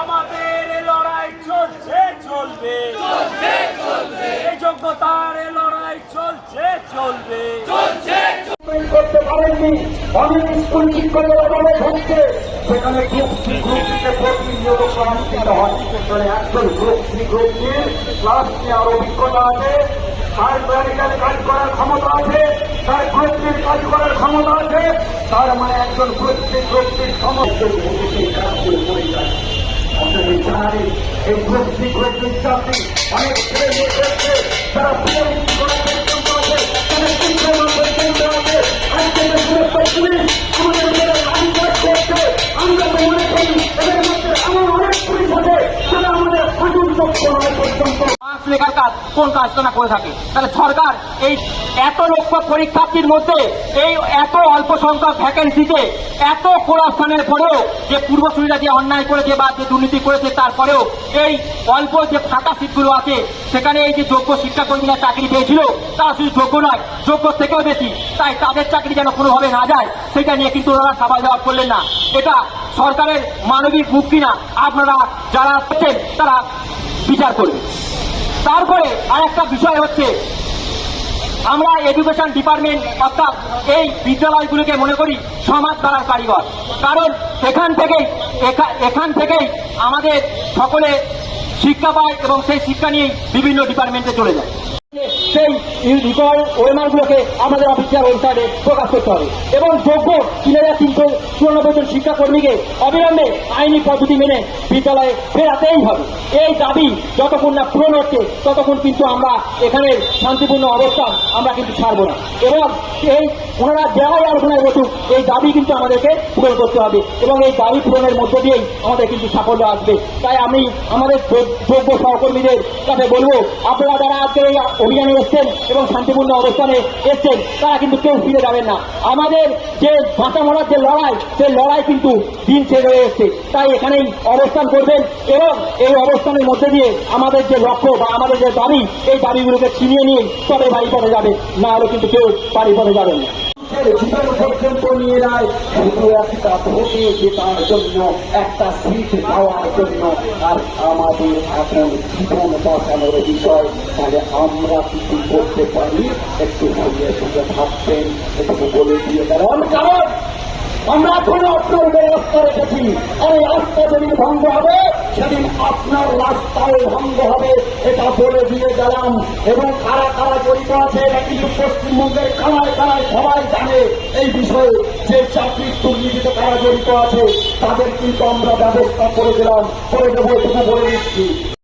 আমাদের লড়াই চলছে চলবে। এই যোগ্যতার লড়াই চলছে চলবে। করতে পারেননি অনেক স্কুল শিক্ষকেরা বলে ঢুকছে সেখানে গ্রুপ সি গ্রুপ সিতে প্রতিনিয়ত অনুষ্ঠিত হয় একজন গ্রুপ সি গ্রুপ নিয়ে ক্লাস নেওয়ার অভিজ্ঞতা আছে। তার প্র্যাকটিক্যাল কাজ করার ক্ষমতা আছে তার প্রত্যেক কাজ করার ক্ষমতা আছে, তার মানে একজন প্রত্যেক প্রত্যেক সমস্ত এই গ্রুপ সি চাকরি অনেক তারা করার চেষ্টা আছে কোন কাজটা না করে থাকে? তাহলে সরকার এই এত লক্ষ পরীক্ষার্থীর মধ্যে এই এত অল্প সংখ্যক ভ্যাকেন্সিতে এত কোরাস্থানের পরেও যে পূর্বসূরীরা যে অন্যায় করেছে বা যে দুর্নীতি করেছে, তারপরেও এই অল্প যে ফাঁকা সিটগুলো আছে, সেখানে এই যে যোগ্য শিক্ষাকর্মীরা চাকরি পেয়েছিল, তারা শুধু যোগ্য নয়, যোগ্য থেকেও বেশি। তাই তাদের চাকরি যেন কোনোভাবে না যায়, সেটা নিয়ে কিন্তু ওনারা সাবাল জবাব করলেন না। এটা সরকারের মানবিক মুখ কিনা আপনারা যারা আছেন, তারা বিচার করবে তারপরে আর একটা বিষয় হচ্ছে, আমরা এডুকেশন ডিপার্টমেন্ট অর্থাৎ এই বিদ্যালয়গুলিকে মনে করি সমাজ দ্বারার কারিগর। কারণ এখান থেকেই, এখা- এখান থেকেই আমাদের সকলে শিক্ষা পায় এবং সেই শিক্ষা নিয়েই বিভিন্ন ডিপার্টমেন্টে চলে যায়। সেই রিকর্ড ওয়েমারগুলোকে আমাদের অফিসিয়াল ওয়েবসাইটে প্রকাশ করতে হবে। এবং যোগ্য তিন হাজার তিনশো চুরানব্বই জন শিক্ষাকর্মীকে অবিলম্বে আইনি পদ্ধতি মেনে বিদ্যালয়ে ফেরাতেই হবে। এই দাবি যতক্ষণ না পূরণ হচ্ছে, ততক্ষণ কিন্তু আমরা এখানে শান্তিপূর্ণ অবস্থান আমরা কিন্তু ছাড়বো না। এবং এই ওনারা যারাই আলোচনায় বসুক, এই দাবি কিন্তু আমাদেরকে পূরণ করতে হবে। এবং এই দাবি পূরণের মধ্য দিয়েই আমাদের কিন্তু সাফল্য আসবে। তাই আমি আমাদের যোগ্য সহকর্মীদের কাছে বলব, আপনারা যারা আজকে এই অভিযানে এসছেন এবং শান্তিপূর্ণ অবস্থানে এসছেন, তারা কিন্তু কেউ ফিরে যাবেন না। আমাদের যে ভাষা মরার যে লড়াই সেই লড়াই কিন্তু দিন শেষ হয়ে এসছে। তাই এখানেই অবস্থান করবেন এবং এই অবস্থানের মধ্যে দিয়ে আমাদের যে লক্ষ্য বা আমাদের যে দাবি, এই দাবিগুলোকে ছিনিয়ে নিয়ে তবে বাড়ি পথে যাবে না হলে কিন্তু কেউ বাড়ি পথে যাবেন না। মানুষের জীবন পর্যন্ত নিয়ে নেয় শুধু একটা ভোটে জেতার জন্য একটা সিট পাওয়ার জন্য। আর আমাদের এখন জীবন বাঁচানোর বিষয়। তাহলে আমরা কিছু করতে পারি। একটু সঙ্গে সঙ্গে ভাবছেন একটু বলে দিয়ে কারণ কারণ আমরা এখন আপনার আস্থা রেখেছি। আর এই আস্থা যেদিন ভঙ্গ হবে, সেদিন আপনার রাস্তায় ভঙ্গ হবে। এটা বলে দিয়ে গেলাম। এবং কারা কারা জড়িত আছে কিন্তু পশ্চিমবঙ্গের কানায় কানায় সবাই জানে এই বিষয়ে যে চাকরির দুর্নীতিতে কারা জড়িত আছে, তাদের কিন্তু আমরা ব্যবস্থা করে দিলাম। করে দেবো, এটুকু বলে দিচ্ছি।